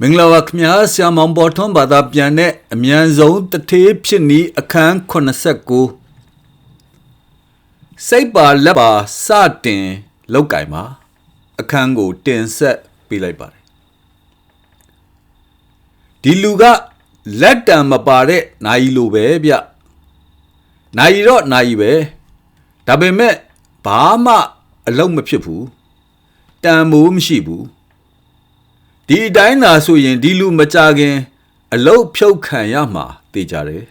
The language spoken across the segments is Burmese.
မင်္ဂလာပါခင်ဗျာဆရာမောင်ပေါ်ထွန်းဘာသာပြန်တဲ့အမြန်ဆုံးတထေးဖြစ်နီးအခန်း89စိတ်ပါလက်ပါစတင်လောက်ကင်ပါအခန်းကိုတင်ဆက်ပေးလိုက်ပါတယ်ဒီလူကလက်တံမပါတဲ့နိုင်လိုပဲဗျနိုင်တော့နိုင်ပဲဒါပေမဲ့ဘာမှအလုံးမဖြစ်ဘူးတန်မိုးမရှိဘူး ဒီအတိုင်းသာဆိုရင်ဒီလူမကြခင် အလုတ်ဖြုတ်ခံရမှာသိကြတယ်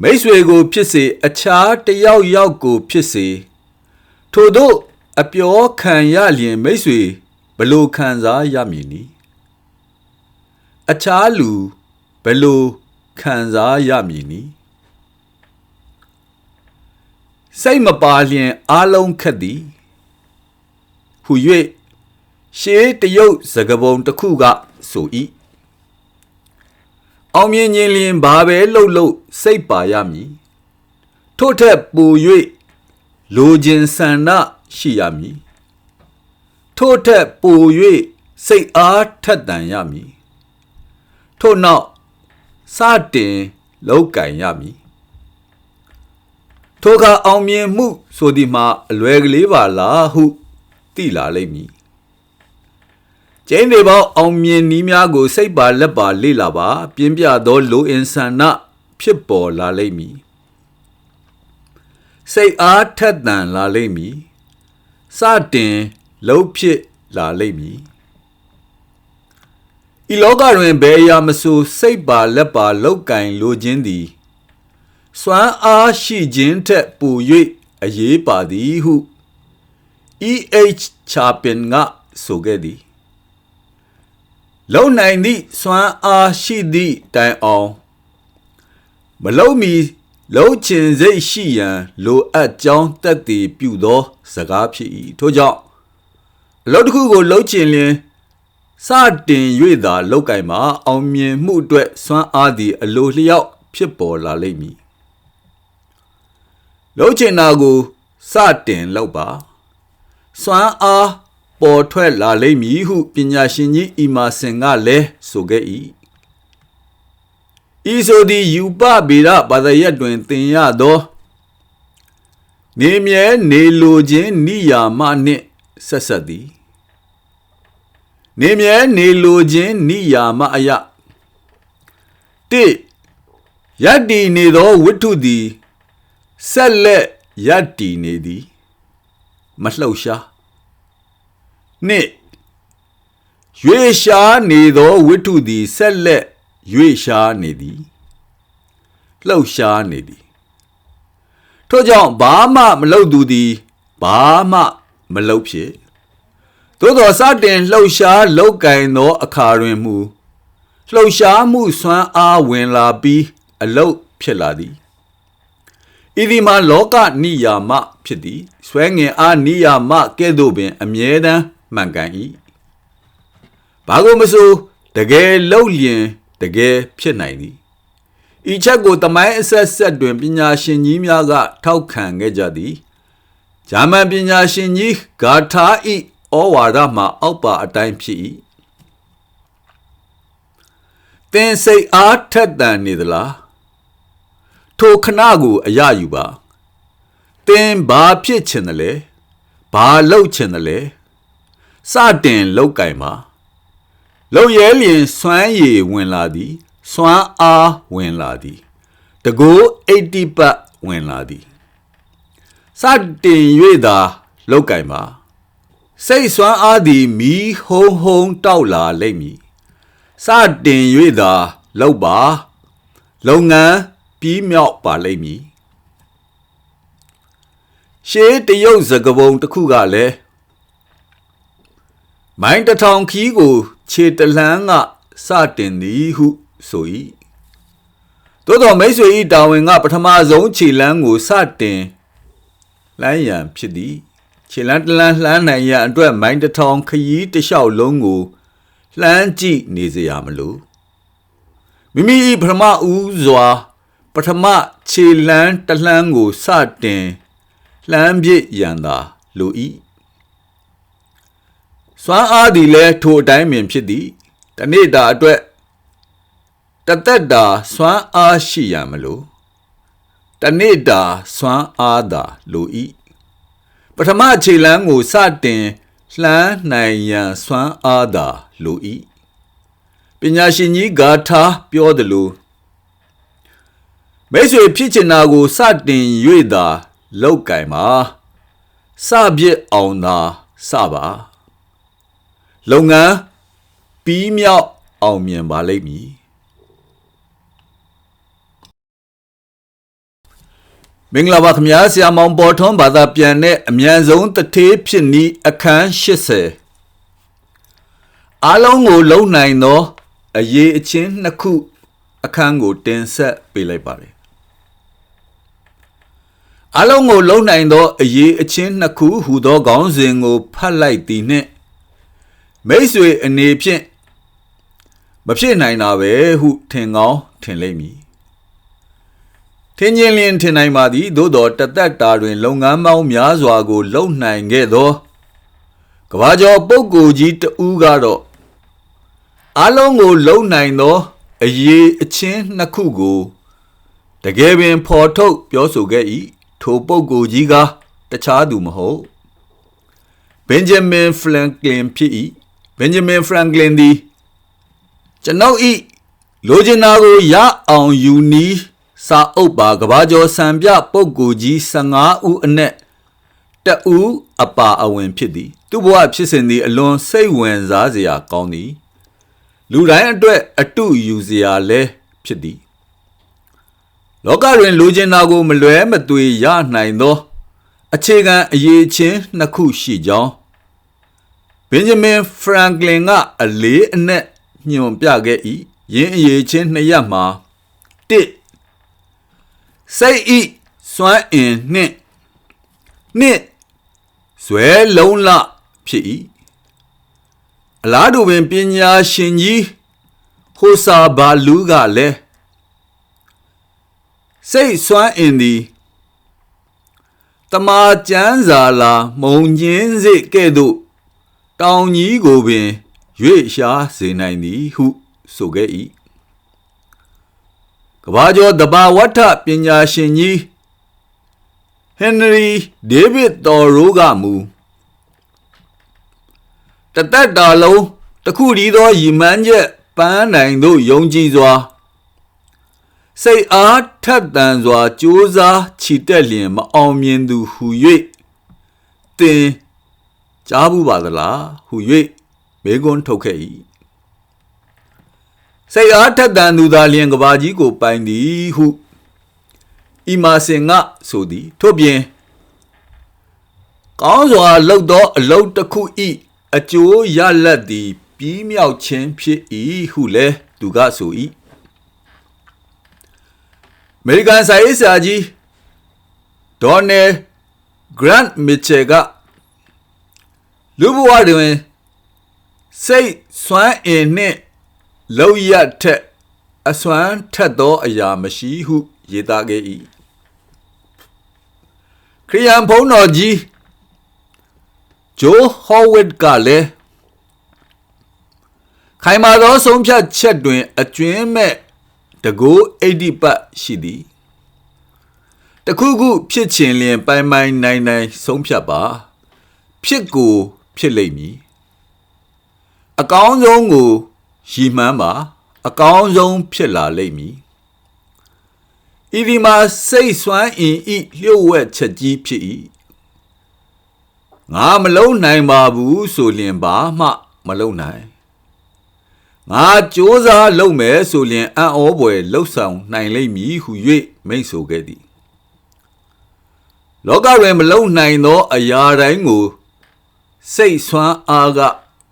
မိတ်ဆွေကို ဖြစ်စေအခြားတစ်ယောက်ယောက်ကို ဖြစ်စေထို့သောအပြောခံရလျင်မိတ်ဆွေဘလို့ခံစားရမည်နည်းအခြားလူဘလို့ခံစားရမည်နည်းစိတ်မပါလျင်အာလုံးခက်သည်ဟု၍ ရှေးတရုတ်စကပုံတစ်ခုကဆို၏အောင်မြင်ခြင်းလျင်ဘာပဲလှုပ်လှုပ်စိတ်ပါရမည်ထို့ထက်ပို၍လိုခြင်းဆန္ဒရှိရမည်ထို့ထက်ပို၍စိတ်အားထက်သန်ရမည်ထို့နောက်စတင်လောက်ကင်ရမည်ထိုအခါအောင်မြင်မှုဆိုသည်မှာအလွယ်ကလေးပါလားဟုသိလာလိမ့်မည် ကျင်းတွေပေါင်းအောင်မြင်နီးများကို စိတ်ပါလက်ပါလေ့လာပါ ပြင်းပြသောလိုအင်ဆန္ဒဖြစ်ပေါ်လာလိမ့်မည်စိတ်အားထက်သန်လာလိမ့်မည်စတင်လှုပ်ဖြစ်လာလိမ့်မည်ဤလောကတွင်ဘယ်အရာမဆိုစိတ်ပါလက်ပါလောက်ကင်လိုခြင်းသည်စွမ်းအားရှိခြင်းထက်ပို၍အရေးပါသည်ဟု E.H. Chapin ကဆိုခဲ့သည် လုံနိုင်သည့်စွမ်းအားရှိသည့်တိုင်အောင်မလုံမီလုံချင်စိတ်ရှိရန်လိုအပ်ကြောင်းတက်တည်ပြုသောစကားဖြစ်၏ထို့ကြောင့်အလုပ်တစ်ခုကိုလုံချင်လျင်စတင်၍သာလောက်ကင်မှာအောင်မြင်မှုအတွက်စွမ်းအားသည်အလိုလျောက်ဖြစ်ပေါ်လာလိမ့်မည်လုံချင်တာကိုစတင်လောက်ပါစွမ်းအား ပေါ်ထွက်လာလိမ့်မည်ဟုပညာရှင်ကြီးအီမာဆင်ကလည်းဆိုခဲ့၏ဤဆိုသည်ယူပဗေဒဘာသာရပ်တွင်သင်ရသောနေမြဲနေလိုခြင်းနိယာမနှင့်ဆက်ဆက်သည်နေမြဲနေလိုခြင်းနိယာမအယတိယတ္တိနေသောဝိတ္ထုသည်ဆက်လက်ယတ္တိနေသည်မလှုပ်ရှား နှစ်ရွေရှားနေသောဝိတ္ထုသည်ဆက်လက်ရွေရှားနေသည်လှုပ်ရှားနေသည်ထို့ကြောင့်ဘာမှမလုပ်သူသည်ဘာမှမလုပ်ဖြစ်သို့သောစတင်လှုပ်ရှားလောက်ကင်သောအခါတွင်မူလှုပ်ရှားမှုစွမ်းအားဝင်လာပြီးအလုတ်ဖြစ်လာသည်ဤဒီမှာလောကနိယာမဖြစ်သည်ဆွဲငင်အားနိယာမကဲ့သို့ပင်အမြဲတမ်း မှန်ကန်၏ဘာကိုမဆိုတကယ်လှုပ်လျင်တကယ်ဖြစ်နိုင်သည်ဤချက်ကိုတမိုင်းအဆက်ဆက်တွင်ပညာရှင်ကြီးများက ထောက်ခံခဲ့ကြသည်ဂျာမန်ပညာရှင်ကြီးဂါထာဤဩဝါဒမှာအောက်ပါအတိုင်းဖြစ်၏သင်စိတ်အားထက်သန်နေသလားထိုခဏကိုအရယူပါသင်ဘာဖြစ်ချင်တယ်လဲဘာလုပ်ချင်တယ်လဲ စတင်လောက်ကင်ပါလုံရဲလျင်စွမ်းရည်ဝင်လာသည်စွမ်းအားဝင်လာသည်တကိုး80ပတ်ဝင်လာသည်စတင်၍သာလောက်ကင်ပါစိတ်စွမ်းအားသည်မီးဟုံးဟုံးတောက်လာလိမ့်မည်စတင်၍သာလောက်ပါလုပ်ငန်းပြီးမြောက်ပါလိမ့်မည်ရှေးတရုတ်စကပုံတစ်ခုကလည်း မိုင်းတထောင်ခီးကို ခြေတလှမ်းကစတင်သည်ဟုဆို၏သို့တော်မိတ်ဆွေ၏တာဝန်ကပထမဆုံးခြေလမ်းကိုစတင်လမ်းရန်ဖြစ်သည်ခြေလမ်းတလန်းလှမ်းနိုင်ရန်အတွက်မိုင်းတထောင်ခရီးတစ်လျှောက်လုံးကိုလှမ်းကြည့်နေစရာမလိုမိမိ၏ပထမဦးစွာ ပထမခြေလန်းတလှမ်းကိုစတင်လှမ်းပြစ်ရန်သာလို၏ စွမ်းအားသည်လည်းထိုအတိုင်းပင်ဖြစ်သည်တနေ့တာအတွက်တသက်တာစွမ်းအားရှိရမလို့တနေ့တာစွမ်းအားသာလို၏ပထမခြေလမ်းကိုစတင်လှမ်းနိုင်ရန်စွမ်းအားသာလို၏ပညာရှင်ကြီးဂါထာပြောသလိုမိတ်ဆွေဖြစ်ချင်တာကိုစတင်၍သာလောက်ကင်ပါစပြစ်အောင်သာစပါ လုပ်ငန်းပြီးမြောက်အောင်မြင်ပါလိမ့်မည်မင်္ဂလာပါခင်ဗျာဆရာမောင်ပေါ်ထွန်းဘာသာပြန်တဲ့အမြန်ဆုံးတထေးဖြစ်နီးအခန်း80အားလုံးကိုလုံနိုင်သောအရေးအချင်းနှစ်ခု အခန်းကိုတင်ဆက်ပေးလိုက်ပါတယ်အားလုံးကိုလုံနိုင်သောအရေးအချင်းနှစ်ခုဟူသောခေါင်းစဉ်ကိုဖတ်လိုက်သည်နှင့် မိတ်ဆွေအနေဖြင့်မဖြစ်နိုင်တာပဲဟုထင်ကောင်းထင်လိမ့်မည်ထင်ချင်းလင်းထင်နိုင်ပါသည်သို့တော်တသက်တာတွင် လုပ်ငန်းပေါင်းများစွာကို လုံနိုင်ခဲ့သောကဘာကျော်ပုဂ္ဂိုလ်ကြီးတဦးကတော့အလုံးကိုလုံနိုင်သောအရေးအချင်းနှစ်ခုကိုတကယ်ပင်ဖော်ထုတ်ပြောဆိုခဲ့၏ထိုပုဂ္ဂိုလ်ကြီးကတခြားသူမဟုတ်ဘင်ဂျမင်ဖရန်ကလင်ဖြစ်၏ ဘင်ဂျမင်ဖရန်ကလင်သည်ကျွန်ုပ်ဤလိုချင်တာကိုရအောင်ယူနီးစာအုပ်ပါကဘာကျော်စံပြပုဂ္ဂိုလ်ကြီး15ဦးအနက်တဦးအပါအဝင်ဖြစ်သည် သူဘဝဖြစ်စဉ်သည်အလွန်စိတ်ဝင်စားစရာကောင်းသည် လူတိုင်းအတွက်အတုယူစရာလည်းဖြစ်သည်လောကတွင်လူကျင်တာကိုမလွဲမသွေရနိုင်သော အခြေခံအရေးချင်းနှစ်ခုရှိကြောင်း ဘင်ဂျမင်ဖရန်ကလင်ကအလေးအနက်ညွန်ပြခဲ့၏ယင်းအရေးချင်းနှစ်ရပ်မှာ1စိတ်ဤစွမ်းအင်နှင့်နှစ်ဇွဲလုံးလဖြစ်၏အလားတူပင်ပညာရှင်ကြီးဟိုစာဘာလူးကလည်းစိတ်စွမ်းအင်သည်တမာကျမ်းစာလာမုံညင်းစိတ်ကဲ့သို့ တောင်ကြီးကိုပင်ရွေ့ရှားစေနိုင်သည်ဟုဆိုခဲ့၏ကဘာကျော်တဘာဝတ္ထပညာရှင်ကြီးဟင်နရီဒေးဗစ်တော်ရိုးကမူတသက်တာလုံးတခုတည်းသောရည်မှန်းချက်ပန်းနိုင်သို့ယုံကြည်စွာစိတ်အားထက်သန်စွာကြိုးစားချီတက်လျင်မအောင်မြင်သူဟု၍တင် ကြားဘူးပါသလားဟု၍မေကွန်းထုတ်ခဲ့၏စိတ်အားထက်သန်သူသာလျင်ကဘာကြီးကိုပိုင်သည်ဟုဤမာစင်ကဆိုသည်ထို့ပြင်ကောင်းစွာလှုပ်သောအလုတ်တစ်ခုဤအကျိုးရလတ်သည်ပြီးမြောက်ခြင်းဖြစ်၏ဟုလည်းသူကဆို၏အမေရိကန်စာရေးဆရာကြီးဒေါ်နယ်ဂရန့်မစ်ချယ်က လူဘဝတွင်စိတ်စွမ်းအင်နှင့်လောက်ရထက်အစွမ်းထက်သောအရာမရှိဟုရေးသားခဲ့၏ခရိယန်ဘုန်းတော်ကြီးဂျိုးဟောဝစ်ကလည်းခိုင်မာသောဆုံးဖြတ်ချက်တွင် အကျွင်းမဲ့တကိုးအိဒီပတ်ရှိသည်တခုခုဖြစ်ချင်လျင် ပိုင်ပိုင်နိုင်နိုင်ဆုံးဖြတ်ပါ ဖြစ်ကို ဖြစ်လိမ့်မည်အကောင်းဆုံးကိုရည်မှန်းပါအကောင်းဆုံးဖြစ်လာလိမ့်မည်ဤဒီမှာစိတ်ဆွမ်းအင်ဤလျှို့ဝှက်ချက်ကြီးဖြစ်၏ငါမလုံနိုင်ပါဘူးဆိုလျင်ပါမှမလုံနိုင်ငါစ조사လုပ်မယ်ဆိုလျင်အံ့ဩပွေလှုပ်ဆောင်နိုင်လိမ့်မည်ဟု၍မိန့်ဆိုခဲ့သည်လောကတွင်မလုံနိုင်သော အရာတိုင်းကို စိတ်ဆွမ်းအားက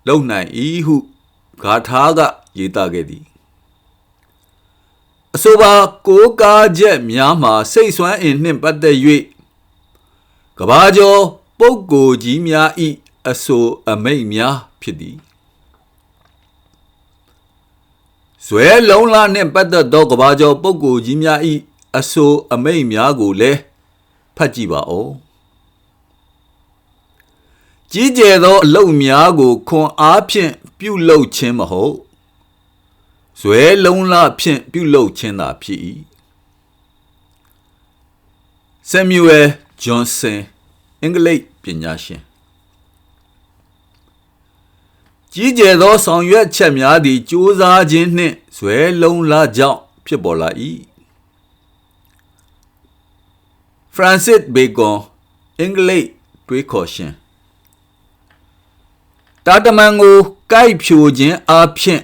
လုံနိုင်၏ဟုဂါထာကရေးသားခဲ့သည်အဆိုပါကိုးကားချက်များမှာစိတ်ဆွမ်းအင်နှင့်ပတ်သက်၍ကဘာကျော်ပုဂ္ဂိုလ်ကြီးများဤအဆိုအမိတ်များဖြစ်သည်ဇွဲလုံးလာနှင့်ပတ်သက်သောကဘာကျော်ပုဂ္ဂိုလ်ကြီးများဤအဆိုအမိတ်များကိုလည်းဖတ်ကြည့်ပါဦး ကြီးကျယ်သောအလုပ်များကိုခွန်အားဖြင့်ပြုလုပ်ခြင်းမဟုတ်ဇွဲလုံးလဖြင့်ပြုလုပ်ခြင်းသာဖြစ်၏ဆမ်မြူအယ်ဂျွန်ဆန်အင်္ဂလိပ်ပညာရှင်ကြီးကျယ်သောဆောင်ရွက်ချက်များသည်ကြိုးစားခြင်းနှင့်ဇွဲလုံးလကြောင့်ဖြစ်ပေါ်လာ၏ဖရန်စစ်ဘေကွန်အင်္ဂလိပ်တွေးခေါ်ရှင် တာတမန်ကိုကိုက်ဖြိုခြင်းအဖြစ်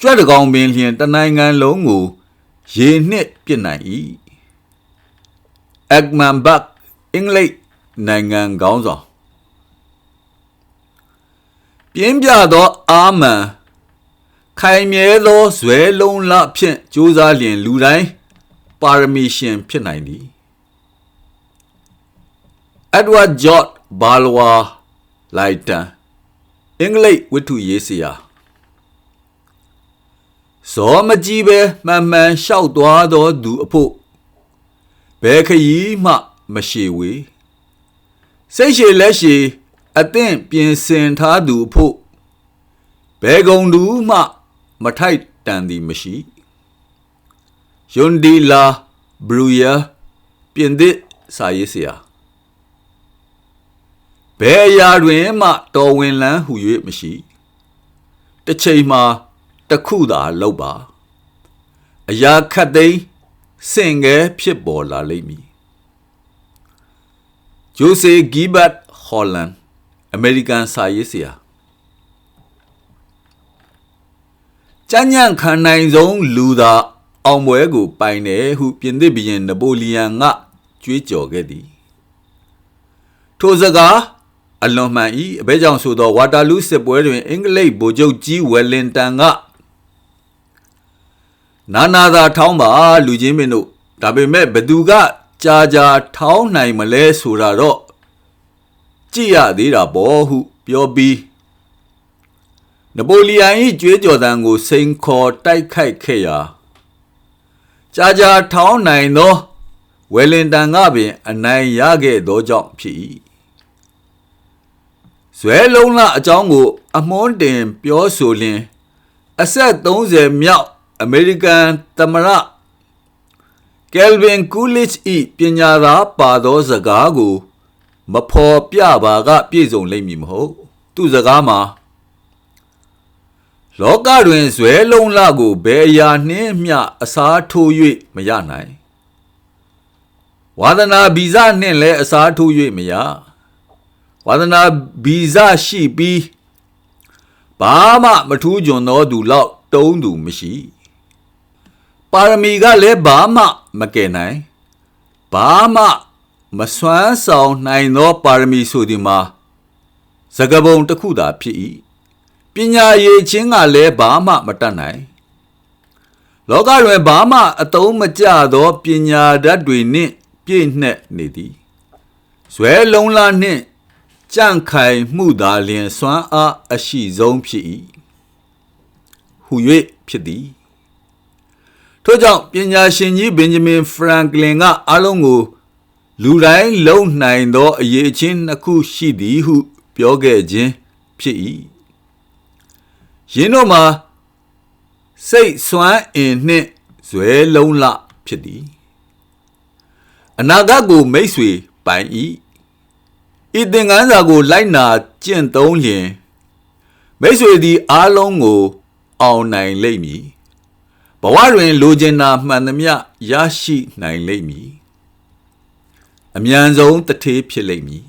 ကြွက်တကောင်ပင်လျင်တနိုင်ငံလုံးကိုရေနှစ်ပြစ်နိုင်၏အက်မန်ဘတ်အင်္ဂလိပ်နိုင်ငံကောင်းဆောင်ပြင်းပြသောအာမန်ခိုင်မြဲသောဇွဲလုံးလဖြင့်ကြိုးစားလျင်လူတိုင်းပါရမီရှင်ဖြစ်နိုင်သည် Edward George Balwa Lighton အင်္ဂလိပ်ဝတ္ထုရေးစရာဇောမကြီးပဲမှန်မှန်လျှောက်သွားသောသူအဖို့ဘယ်ခရီးမှမရှိဝေစိတ်ရှည်လက်ရှည်အသင့်ပြင်ဆင်ထားသူအဖို့ဘယ်ကုံတူမှမထိုက်တန်သည်မရှိယွန်ဒီလာဘရူယာပြင်သစ်စာရေးစရာ ဘယ်အရာတွင်မှတော်ဝင်လန်းဟူ၍မရှိတစ်ချိန်မှာတစ်ခုသာလောက်ပါအရာခတ်သိမ်းစင်ငယ်ဖြစ်ပေါ်လာလိမ့်မည်ဂျိုဆေဂီဘတ်ဟော်လန်အမေရိကန်စာရေးဆရာကျန်းညံ့ခံနိုင်ဆုံးလူသာအောင်ပွဲကိုပိုင်တယ်ဟုပြင်သစ်ဘုရင်နပိုလီယန်ကကြွေးကြော်ခဲ့သည်ထိုစကား အလွန်မှန်၏အဘဲကြောင့်ဆိုသောဝါတာလူးစစ်ပွဲတွင်အင်္ဂလိပ်ဗိုလ်ချုပ်ကြီးဝယ်လင်တန်ကနာနာသာထောင်းပါလူချင်းမင်းတို့ဒါပေမဲ့ဘသူကကြာကြာထောင်းနိုင်မလဲဆိုတာတော့ကြည့်ရသေးတာပေါ့ဟုပြောပြီးနပိုလီယန်၏ကြွေးကြော်သံကိုစိန်ခေါ်တိုက်ခိုက်ခဲ့ရာကြာကြာထောင်းနိုင်သောဝယ်လင်တန်ကပင်အနိုင်ရခဲ့သောကြောင့်ဖြစ်၏ ဇွဲလုံးလအကြောင်းကို အမွှန်းတင်ပြောဆိုလျင်အဆက်30မြောက်အမေရိကန်သမ္မတကယ်ဗင်ကူလစ်၏ပညာသာပါသောစကားကို မဖော်ပြပါက ပြည့်စုံလိမ့်မည်မဟုတ် သူစကားမှာလောကတွင်ဇွဲလုံးလကိုဘယ်အရာနှင်းမျှအစားထိုး၍မရနိုင်ဝါဒနာဗီဇနှင့်လည်းအစားထိုး၍မရ ဝါသနာဗီဇရှိပြီးဘာမှမထူးကြွန်သောသူလောက်တုံးသူမရှိပါရမီကလည်းဘာမှမကယ်နိုင်ဘာမှမစွမ်းဆောင်နိုင်သောပါရမီဆိုဒီမှာစကပုံတစ်ခုသာဖြစ်၏ပညာရည်ချင်းကလည်းဘာမှမတတ်နိုင်လောကတွင်ဘာမှအတုံးမကျသောပညာဓာတ်တွေနှင့်ပြည့်နှက်နေသည်ဇွဲလုံးလာနှင့် ကြန့်ခိုင်မှုသာလျင်စွမ်းအားအရှိဆုံးဖြစ်၏ဟူ၍ဖြစ်သည်ထို့ကြောင့်ပညာရှင်ကြီးဘင်ဂျမင်ဖရန်ကလင်ကအလုံးကို လူတိုင်းလုံနိုင်သောအရေးချင်းနှစ်ခုရှိသည်ဟု ပြောခဲ့ခြင်းဖြစ်၏ယင်းတို့မှာစိတ်စွမ်းအင်နှင့်ဇွဲလုံးလဖြစ်သည်အနာဂတ်ကိုမိတ်ဆွေပိုင်၏ ဤသင်္ကန်းစာကို လိုက်နာကျင့်သုံးလျင်မိတ်ဆွေသည်အားလုံးကို အောင်နိုင်လိမ့်မည်ဘဝတွင်လိုချင်တာမှန်သမျှရရှိနိုင်လိမ့်မည်အမြန်ဆုံးတထေးဖြစ်လိမ့်မည်